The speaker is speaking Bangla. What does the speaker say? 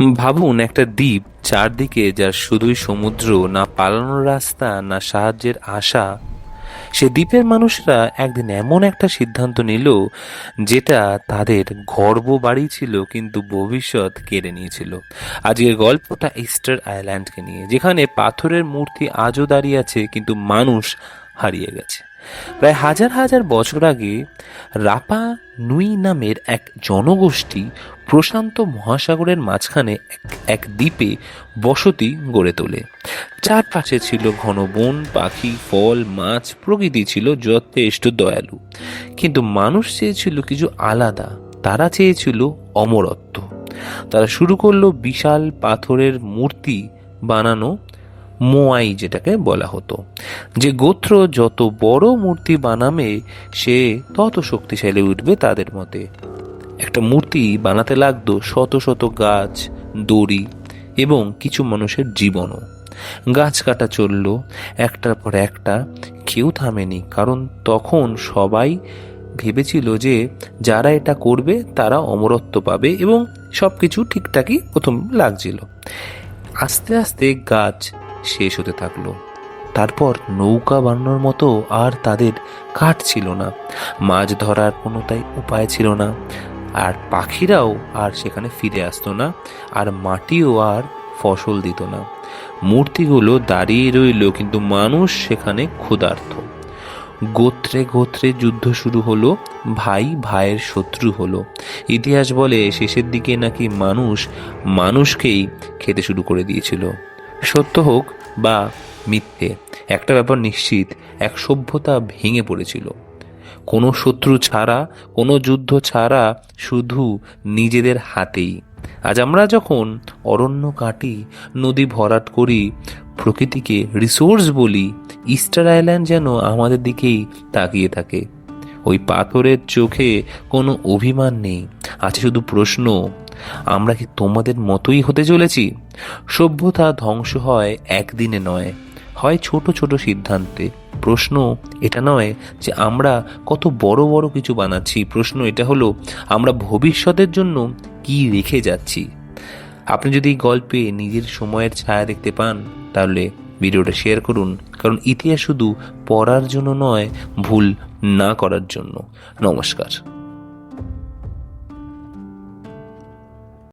ভাবুন, একটা দ্বীপ চারদিকে যার শুধুই সমুদ্র, না পালানোর রাস্তা, না সাহায্যের আশা। সে দ্বীপের মানুষরা একদিন এমন একটা সিদ্ধান্ত নিল, যেটা তাদের গর্ব ছিল, কিন্তু ভবিষ্যৎ কেড়ে নিয়েছিল। আজকের গল্পটা ইস্টার আইল্যান্ডকে নিয়ে, যেখানে পাথরের মূর্তি আজও দাঁড়িয়ে আছে, কিন্তু মানুষ হারিয়ে গেছে। প্রায় হাজার হাজার বছর আগে রাপা নুই নামের এক জনগোষ্ঠী প্রশান্ত মহাসাগরের মাঝখানে এক- দ্বীপে বসতি গড়ে তোলে। চারপাশে ছিল ঘন বন, পাখি, ফল, মাছ, প্রকৃতি ছিল যথেষ্ট দয়ালু। কিন্তু মানুষ চেয়েছিল কিছু আলাদা, তারা চেয়েছিল অমরত্ব। তারা শুরু করল বিশাল পাথরের মূর্তি বানানো মোয়াই যেটাকে বলা হতো। যে গোত্র যত বড় মূর্তি বানাবে, সে তত শক্তিশালী উঠবে তাদের মতে। একটা মূর্তি বানাতে লাগতো শত শত গাছ, দড়ি এবং কিছু মানুষের জীবনও। গাছ কাটা চলল, একটার পর একটা কেউ থামেনি, কারণ তখন সবাই ভেবেছিল যে যারা এটা করবে তারা অমরত্ব পাবে এবং সব কিছু ঠিকঠাকই প্রথম লাগছিল। আস্তে আস্তে গাছ শেষ হতে থাকল। তারপর নৌকা বানানোর মতো আর তাদের কাঠ ছিল না। মাছ ধরার কোনো তাই উপায় ছিল না। আর পাখিরাও আর সেখানে ফিরে আসতো না। আর মাটিও আর ফসল দিত না। মূর্তিগুলো দাঁড়িয়ে রইল, কিন্তু মানুষ সেখানে ক্ষুধার্ত। গোত্রে গোত্রে যুদ্ধ শুরু হলো, ভাই ভাইয়ের শত্রু হলো। ইতিহাস বলে শেষের দিকে নাকি মানুষ মানুষকেই খেতে শুরু করে দিয়েছিল। সত্য হোক বা মিথ্যে, একটা ব্যাপার নিশ্চিত, এক সভ্যতা ভেঙে পড়েছিল। কোনো শত্রু ছাড়া, কোনো যুদ্ধ ছাড়া শুধু নিজেদের হাতেই। আজ আমরা যখন অরণ্য কাটি, নদী ভরাট করি, প্রকৃতিকে রিসোর্স বলি, ইস্টার আইল্যান্ড যেন আমাদের দিকেই তাকিয়ে থাকে। ওই পাথরের চোখে কোনো অভিমান নেই, আছে শুধু প্রশ্ন আমরা কি তোমাদের মতোই হতে চলেছি? সভ্যতা ধ্বংস হয় একদিনে নয়, হয় ছোট ছোট সিদ্ধান্তে। প্রশ্ন এটা নয় যে আমরা কত বড় বড় কিছু বানাচ্ছি। প্রশ্ন এটা হলো, আমরা ভবিষ্যতের জন্য কি রেখে যাচ্ছি? আপনি যদি এই গল্পে নিজের সময়ের ছায়া দেখতে পান, তাহলে ভিডিওটা শেয়ার করুন। কারণ ইতিহাস শুধু পড়ার জন্য নয়, ভুল না করার জন্য। নমস্কার।